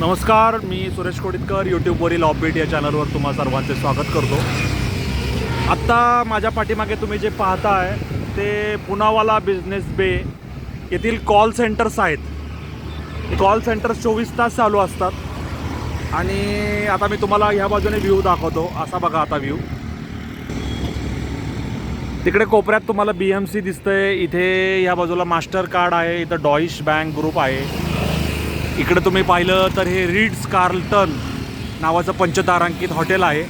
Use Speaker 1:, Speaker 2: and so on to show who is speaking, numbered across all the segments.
Speaker 1: नमस्कार मी सुरेश कोडितकर यूट्यूबवरील ऑपबीट या चॅनलवर तुम्हा सर्वांचे स्वागत करतो. आत्ता माझ्या पाठीमागे तुम्ही जे पाहताय ते पुनावाला बिझनेस बे येथील कॉल सेंटर्स आहेत. कॉल सेंटर्स चोवीस तास चालू असतात. आणि आता मी तुम्हाला ह्या बाजूने व्ह्यू दाखवतो. असा बघा आता व्ह्यू तिकडे कोपऱ्यात तुम्हाला बी एम सी दिसतंय. इथे ह्या बाजूला मास्टर कार्ड आहे इथं डॉईश बँक ग्रुप आहे. इकडं तुम्ही पाहिलं तर हे रीड्स कार्लटन नावाचं पंचतारांकित हॉटेल आहे.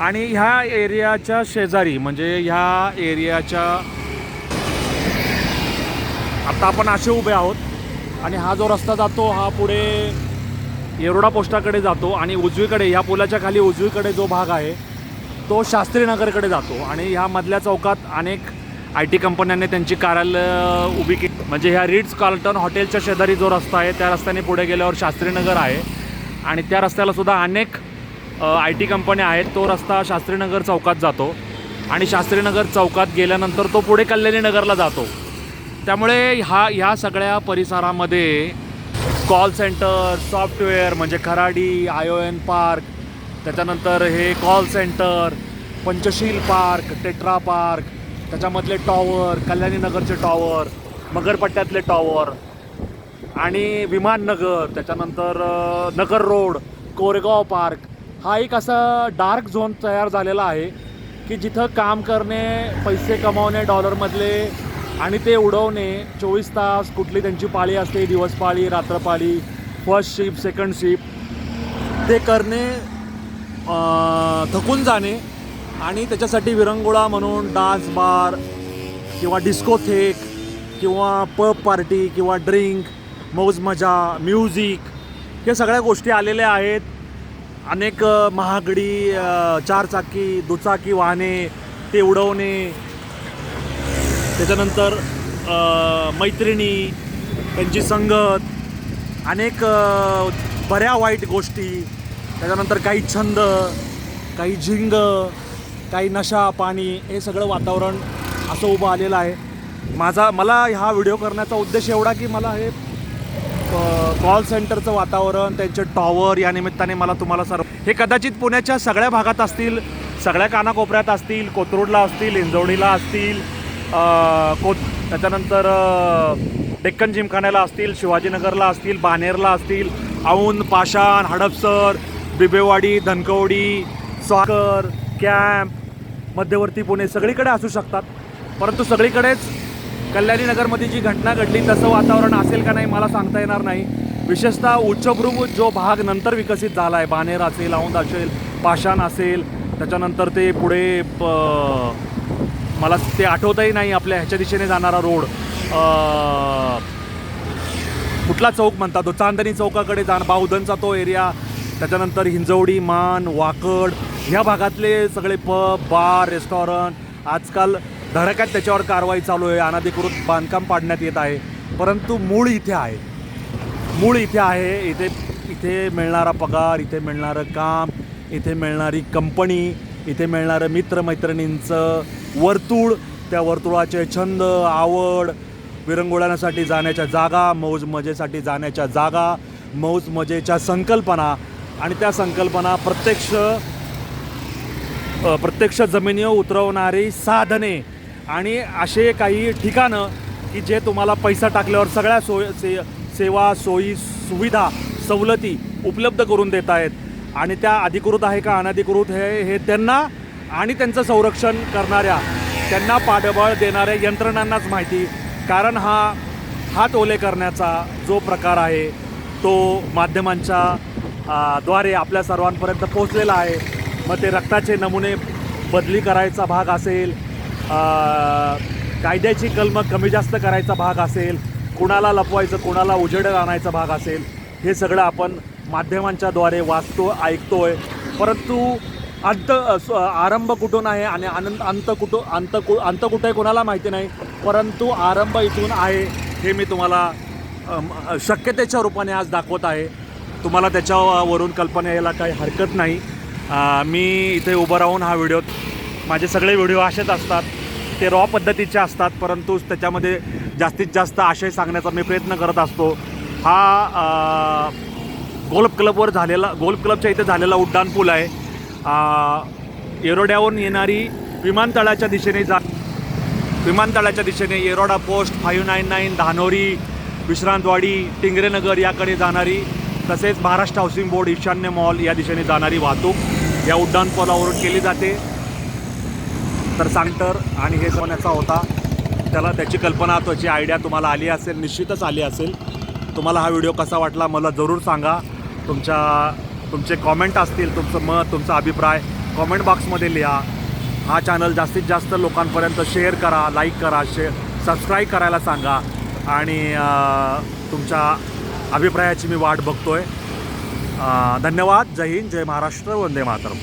Speaker 1: आणि ह्या एरियाच्या शेजारी म्हणजे ह्या एरियाच्या आता आपण असे उभे आहोत. आणि हा जो रस्ता जातो हा पुढे येरोडा पोस्टाकडे जातो आणि उजवीकडे ह्या पुलाच्या खाली उजवीकडे जो भाग आहे तो शास्त्रीनगरकडे जातो. आणि ह्या मधल्या चौकात अनेक आय टी कंपन्यांनी त्यांची कार्यालय उभी केली. म्हणजे ह्या रिट्स कार्लटन हॉटेलच्या शेजारी जो रस्ता आहे त्या रस्त्याने पुढे गेल्यावर शास्त्रीनगर आहे. आणि त्या रस्त्यालासुद्धा अनेक आय टी कंपन्या आहेत. तो रस्ता शास्त्रीनगर चौकात जातो. आणि शास्त्रीनगर चौकात गेल्यानंतर तो पुढे कल्याणी नगरला जातो. त्यामुळे ह्या ह्या सगळ्या परिसरामध्ये कॉल सेंटर सॉफ्टवेअर म्हणजे Kharadi I O N park त्याच्यानंतर हे call centre Panchshil park Tetra park त्याच्यामधले टॉवर कल्याणीनगरचे टॉवर मगरपट्ट्यातले टॉवर आणि विमाननगर त्याच्यानंतर नगर रोड कोरेगाव पार्क हा एक असा डार्क झोन तयार झालेला आहे की जिथं काम करणे पैसे कमावणे डॉलरमधले आणि ते उडवणे चोवीस तास कुठली त्यांची पाळी असते दिवस पाळी रात्रपाळी फर्स्ट शिफ्ट सेकंड शिफ्ट ते करणे थकून जाणे आणि त्याच्यासाठी विरंगुळा म्हणून डान्स बार किंवा डिस्कोथेक किंवा पब पार्टी किंवा ड्रिंक मौज मजा म्युझिक हे सगळ्या गोष्टी आलेल्या आहेत. अनेक महागडी चारचाकी दुचाकी वाहने ते उडवणे त्याच्यानंतर मैत्रिणी त्यांची संगत अनेक बऱ्या वाईट गोष्टी. त्याच्यानंतर काही छंद काही झिंग काही नशा पाणी हे सगळं वातावरण असं उभं आलेलं आहे. माझा मला हा व्हिडिओ करण्याचा उद्देश एवढा की मला हे कॉल सेंटरचं वातावरण त्यांचे टॉवर या निमित्ताने मला तुम्हाला सर्व हे कदाचित पुण्याच्या सगळ्या भागात असतील सगळ्या कानाकोपऱ्यात असतील कोथरूडला असतील इंजवडीला असतील को कोत त्याच्यानंतर डेक्कन जिमखान्याला असतील शिवाजीनगरला असतील बानेरला असतील औंध पाषाण हडपसर बिबेवाडी धनकवडी स्वाकर कॅम्प मध्यवर्ती पुणे सगळीकडे असू शकतात. परंतु सगळीकडेच कल्याणी नगरमध्ये जी घटना घडली तसं वातावरण असेल का नाही मला सांगता येणार नाही. विशेषतः उच्चभ्रू जो भाग नंतर विकसित झाला आहे बानेर असेल औंद असेल पाषाण असेल त्याच्यानंतर ते पुढे प- मला ते आठवतही नाही आपल्या ह्याच्या दिशेने जाणारा रोड. कुठला चौक म्हणतात तो चांदणी चौकाकडे जाण बावधनचा तो एरिया त्याच्यानंतर हिंजवडी मान वाकड ह्या भागातले सगळे पब बार रेस्टॉरंट आजकाल धडक्यात त्याच्यावर कारवाई चालू आहे. अनाधिकृत बांधकाम पाडण्यात येत आहे. परंतु मूळ इथे आहे. मूळ इथे आहे. इथे इथे मिळणारा पगार इथे मिळणारं काम इथे मिळणारी कंपनी इथे मिळणारं मित्रमैत्रिणींचं वर्तुळ त्या वर्तुळाचे छंद आवड विरंगुळण्यासाठी जाण्याच्या जागा मौज मजेसाठी जाण्याच्या जागा मौज मजेच्या संकल्पना आणि त्या संकल्पना प्रत्यक्ष प्रत्यक्ष जमिनीवर उतरवणारी साधने आणि असे काही ठिकाणं की जे तुम्हाला पैसा टाकल्यावर सगळ्या सोय से सेवा सोयी सुविधा सवलती उपलब्ध करून देत आहेत. आणि त्या अधिकृत आहे का अनधिकृत हे हे त्यांना आणि त्यांचं संरक्षण करणाऱ्या त्यांना पाठबळ देणाऱ्या यंत्रणांनाच माहिती. कारण हा हात ओले करण्याचा जो प्रकार आहे तो माध्यमांच्या द्वारे आपल्या सर्वांपर्यंत पोहोचलेला आहे. मग ते रक्ताचे नमुने बदली करायचा भाग असेल कायद्याची कलम कमी जास्त करायचा भाग असेल कुणाला लपवायचं कुणाला उजेड आणायचा भाग असेल हे सगळं आपण माध्यमांच्या द्वारे वाचतो ऐकतोय. परंतु अंत आरंभ कुठून आहे आणि आनंद अंत कुठं अंत कु अंत कुठं आहे कोणाला माहिती नाही परंतु आरंभ इथून आहे हे मी तुम्हाला शक्यतेच्या रूपाने आज दाखवत आहे. तुम्हाला त्याच्यावरून कल्पना यायला काही हरकत नाही. मी इथे उभं राहून हा व्हिडिओ माझे सगळे व्हिडिओ असेच असतात. ते रॉ पद्धतीचे असतात परंतु त्याच्यामध्ये जास्तीत जास्त आशय सांगण्याचा मी प्रयत्न करत असतो. हा गोल्फ क्लबवर झालेला गोल्फ क्लबच्या इथे झालेला उड्डाण पूल आहे. येरोड्यावरून येणारी विमानतळाच्या दिशेने जा विमानतळाच्या दिशेने Yerawada post five nine nine Dhanori Vishrantwadi Tingrenagar याकडे जाणारी तसेच Maharashtra housing board Ishanya mall या दिशेने जाणारी वाहतूक. या उड्डाणपुलावरून केली जाते. तर सांगटर आणि हे सोन्याचा होता त्याला त्याची कल्पना त्याची आयडिया तुम्हाला आली असेल निश्चितच आली असेल. तुम्हाला हा व्हिडिओ कसा वाटला मला जरूर सांगा. तुमच्या तुमचे कॉमेंट असतील तुमचं मत तुमचा अभिप्राय कॉमेंट बॉक्समध्ये लिहा. हा चॅनल जास्तीत जास्त लोकांपर्यंत शेअर करा लाईक करा शे सबस्क्राईब करायला सांगा. आणि तुमच्या अभिप्रायाची मी वाट बघतो आहे धन्यवाद. जय हिंद जय महाराष्ट्र वंदे मातरम.